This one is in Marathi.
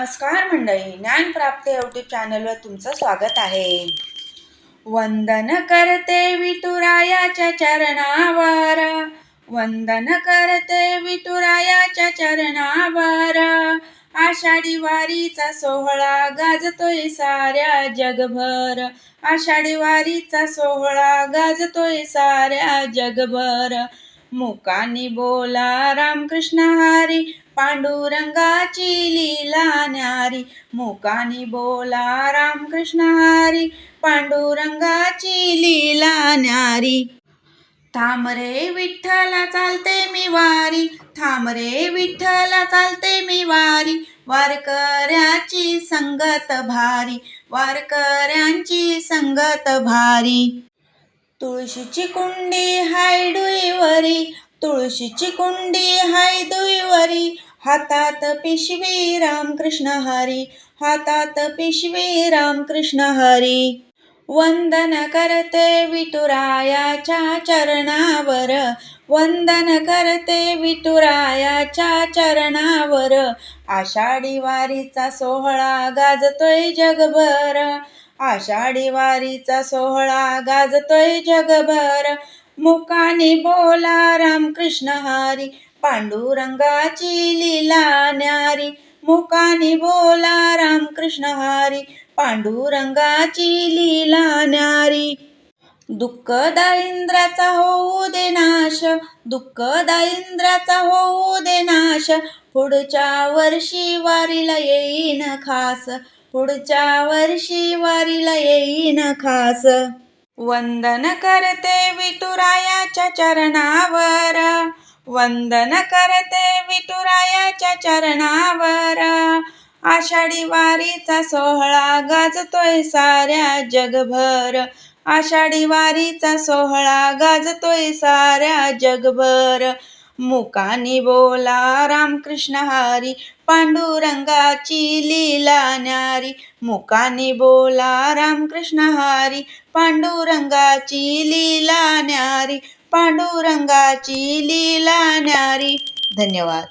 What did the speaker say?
नमस्कार मंडळी ज्ञानप्राप्त यूट्यूब चॅनलवर तुमचं स्वागत आहे. वंदन करते विठुरायाच्या चरणावर. वंदन करते विठुरायाच्या चरणावर. आषाढी वारीचा सोहळा गाजतोय साऱ्या जगभर. आषाढी वारीचा सोहळा गाजतोय साऱ्या जगभर. मुकानी बोला रामकृष्ण हरी पांडुरंगाची लीला न्यारी. मुकानी बोला रामकृष्ण हरी पांडुरंगाची लीला न्यारी. थांब रे विठ्ठला चालते मी वारी. थांब रे विठ्ठला चालते मी वारी. वारकऱ्याची संगत भारी. वारकऱ्यांची संगत भारी. तुळशीची कुंडी हाय डुईवरी तुळशीची कुंडी हाय दुईवरी. हातात पिशवी रामकृष्ण हरी हातात पिशवी रामकृष्ण हरी. वंदन करते विठुरायाच्या चरणावर वंदन करते विठुरायाच्या चरणावर. आषाढी वारीचा सोहळा गाजतोय जगभर. आषाढी वारीचा सोहळा गाजतोय जगभर. मुखानी बोला रामकृष्ण हरी. पांडुरंगाची लीला न्यारी. मुकाने बोला रामकृष्ण हरी. पांडुरंगाची लीला न्यारी. दुःख दारिंद्राचा होऊ दे नाश. दुःख दारिंद्राचा होऊ दे नाश. पुढच्या वर्षी वारीला येईन खास. पुढच्या वर्षी वारीला येईन खास. वंदन करते विठुरायाच्या चरणावर. वंदन करते विठुरायाच्या चरणावर. आषाढी वारीचा सोहळा गाजतोय साऱ्या जगभर. आषाढी वारीचा सोहळा गाजतोय साऱ्या जगभर. मुकानी बोला रामकृष्ण हरी पांडुरंगाची लीला न्यारी. मुकानी बोला रामकृष्ण हरी पांडुरंगाची लीला न्यारी. पांडुरंगाची लीला न्यारी. धन्यवाद.